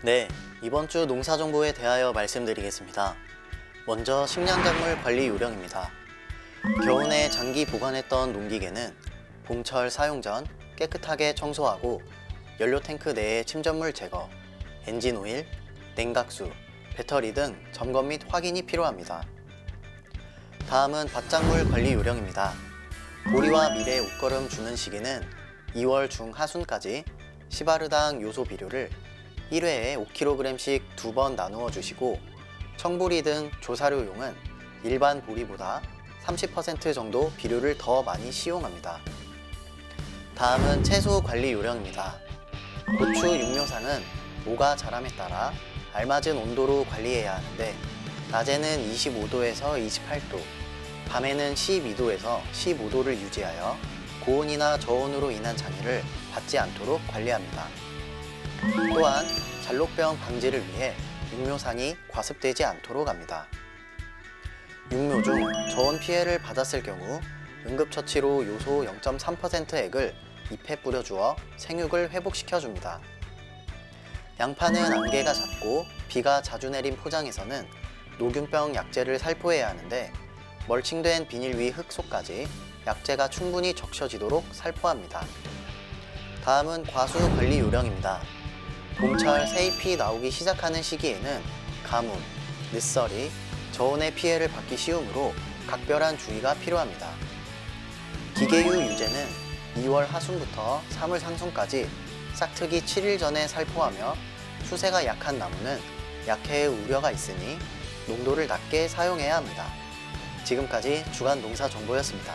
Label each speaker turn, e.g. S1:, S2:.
S1: 네, 이번 주 농사 정보에 대하여 말씀드리겠습니다. 먼저 식량작물 관리 요령입니다. 겨우내 장기 보관했던 농기계는 봄철 사용 전 깨끗하게 청소하고 연료 탱크 내의 침전물 제거, 엔진 오일, 냉각수, 배터리 등 점검 및 확인이 필요합니다. 다음은 밭작물 관리 요령입니다. 보리와 밀의 옷걸음 주는 시기는 2월 중하순까지 시바르당 요소 비료를 1회에 5kg씩 두 번 나누어 주시고 청보리 등 조사료용은 일반 보리보다 30% 정도 비료를 더 많이 시용합니다. 다음은 채소 관리 요령입니다. 고추 육묘상은 모가 자람에 따라 알맞은 온도로 관리해야 하는데 낮에는 25도에서 28도, 밤에는 12도에서 15도를 유지하여 고온이나 저온으로 인한 장애를 받지 않도록 관리합니다. 또한 잔록병 방지를 위해 육묘상이 과습되지 않도록 합니다. 육묘 중 저온 피해를 받았을 경우 응급처치로 요소 0.3% 액을 잎에 뿌려주어 생육을 회복시켜줍니다. 양파는 안개가 잦고 비가 자주 내린 포장에서는 녹균병 약제를 살포해야 하는데 멀칭된 비닐 위 흙속까지 약제가 충분히 적셔지도록 살포합니다. 다음은 과수 관리 요령입니다. 봄철 새잎이 나오기 시작하는 시기에는 가뭄, 늦서리, 저온의 피해를 받기 쉬우므로 각별한 주의가 필요합니다. 기계유 유제는 2월 하순부터 3월 상순까지 싹트기 7일 전에 살포하며 수세가 약한 나무는 약해의 우려가 있으니 농도를 낮게 사용해야 합니다. 지금까지 주간 농사 정보였습니다.